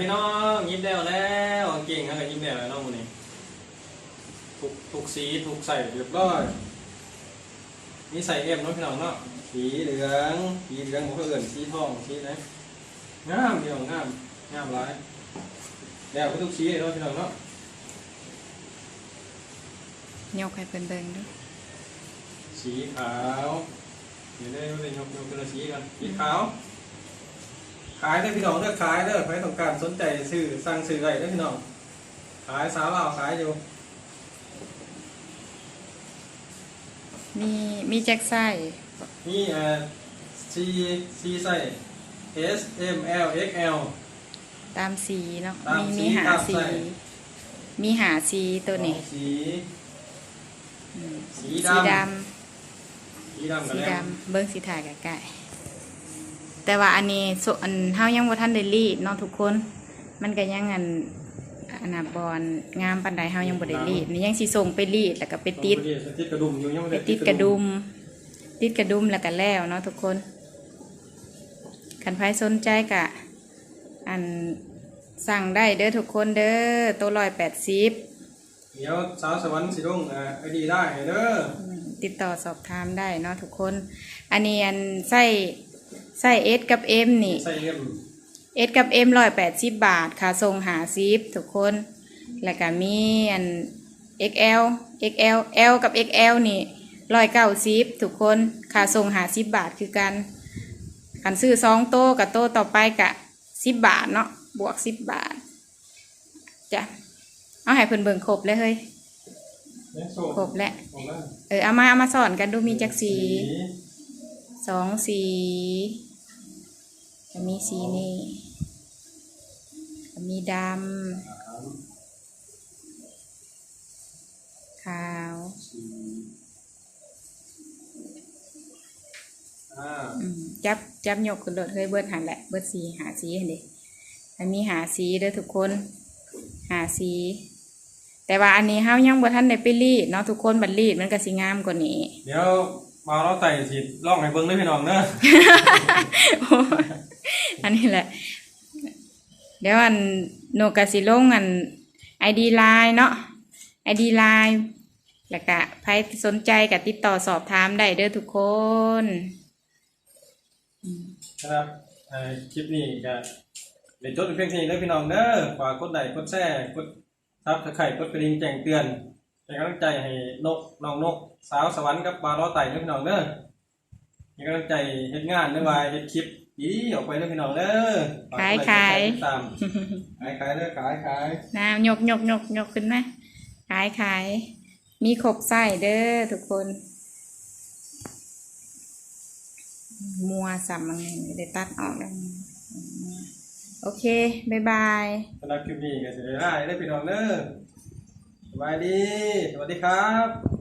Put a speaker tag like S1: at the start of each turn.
S1: พี่น้องยิ้มแล้วแล้วเก่งครับยิ้มแล้วแล้วน้องคนนี้ถูกถูกสีถูกใส่เรียบร้อยมีใส่เอ็มเนาะพี่น้องเนาะสีเหลืองสีเหลืองผมก็เอื่นสีทองสีไหนงามพี่น้องงามงามหลายแล้วก็ทุกสีเลยเนาะพี่น้องเนาะ
S2: ยกให้เพิ่นเบิ่งดู
S1: สีขาวเดี๋ยวได้เลยยกยกตัวสีกันสีขาว ขายได้อพี่น้องเลือกขายเด้อใครต้องการสนใจซื้อสั่งซื้อได้เด้อพี่น้อง ขายสาวเราวขายอยู่
S2: มีมีแจ็คไส้
S1: นี่เอ่อ C C ไส้ S M L X L
S2: ตามสีเนาะ
S1: ตาม
S2: มี
S1: สี
S2: มีหา
S1: ตาม
S2: สี
S1: ไส้
S2: มีหาสีตัวนี้
S1: สี
S2: อืม
S1: สี
S2: สี
S1: ดำ
S2: ดำ
S1: สีดำกัน
S2: สี
S1: แล้ว
S2: ดำเบิ่งสีถ่ายใกล้ๆ แต่ว่าอันนี้ส่วนอันเฮายังบ่ทันได้รีดเนาะทุกคน มันก็ยังอันอันน่ะบอนงามปานใดเฮายังบ่ได้รีดนี่ยังสิส่งไปรีดแล้วก็ไปติด
S1: ติดกระดุมอยู่ยังไม่
S2: ไป
S1: ได้
S2: ติดกระดุม ติดกระดุมแล้วก็แล้วเนาะทุกคนคันใครสนใจกะ อันสั่งได้เด้อทุกคนเด้อตัวร้อยแปดสิบ
S1: เดี๋ยวสาวสวรรค์สีรุ่งเอ่อไอดีได้เด้อ
S2: ติดต่อสอบถามได้เนาะทุกคน อันนี้อันไส้ ไส้เอสกับเอ็มนี่
S1: ใส่เอ็ม
S2: เอสกับเอ็มร้อยแปดสิบบาทค่าส่งหาซิปทุกคน แล้วก็มีอัน XL XL L กับ XL นี่ร้อยเก้าสิบทุกคนค่าส่งหาสิบบาทคือกันกันซื้อสองโต๊ะกับโต๊ะต่อไปกะสิบบาทเนาะบวกสิบบาทจ้ะเอาให้เพิ่นเบิ่งครบเลยเฮ้ย
S1: เนี่ยโซ่
S2: ครบแล้ว
S1: ผมว่า
S2: เออเอามาเอามาสอนกันดูมีจักสีสองสี จะมีสีนี่มีด
S1: สามำ
S2: ขาว
S1: สี่ห้า
S2: อืมจับจับยกขึ้นรถเฮ้ยเบิดหันแหละเบิดสีหาสีเห็นดิอันนี้หาสีเด้อทุกคนหาสี แต่ว่าอันนี้เฮายังบ่ทันได้ไปรีดเนาะทุกคนบัดรีดมันก็สิงามกว่านี้
S1: เดี๋ยวมาเราใส่สีล่องให้เบิ้งด้วยพี่น้องเด้อ
S2: อั นนี้แหละ เดี๋ยวอันโนกาสิลงอันไอดีไลน์เนาะไอดีไลน์แล้วก็ใครสนใจก็ติดต่อสอบถามได้เด้อทุกคน
S1: ครับคลิปนี้ก็เดี๋ยวจดเป็นเพียงเท่านี้เด้อพี่น้องเด้อฝากกดไลค์กดแชร์กดซับสไครกดกระดิ่งแจ้งเตือนเป็นกำลังใจให้นกน้องนก สาวสวรรค์กับบาล้อไต่เด้อพี่น้องเด้อเป็นกำลังใจเฮ็ดงานเด้อว่าเฮ็ดคลิป ดีออกไปเด้อพี่น้องเด้อฝกกดไลค์กดแชร์ติดตามขายขายเด้อขายขาย
S2: นะยกยกยกยกขึ้นไหมขายขายมีขบไส้เด้อทุกคน มัวสัมมันไม่ได้ตัดออกแล้วมัวโอเคบ๊ายบาย
S1: สำหรับคลิปนี้ก็สิได้ลาเด้อพี่น้องเด้อสบายดี สวัสดีครับ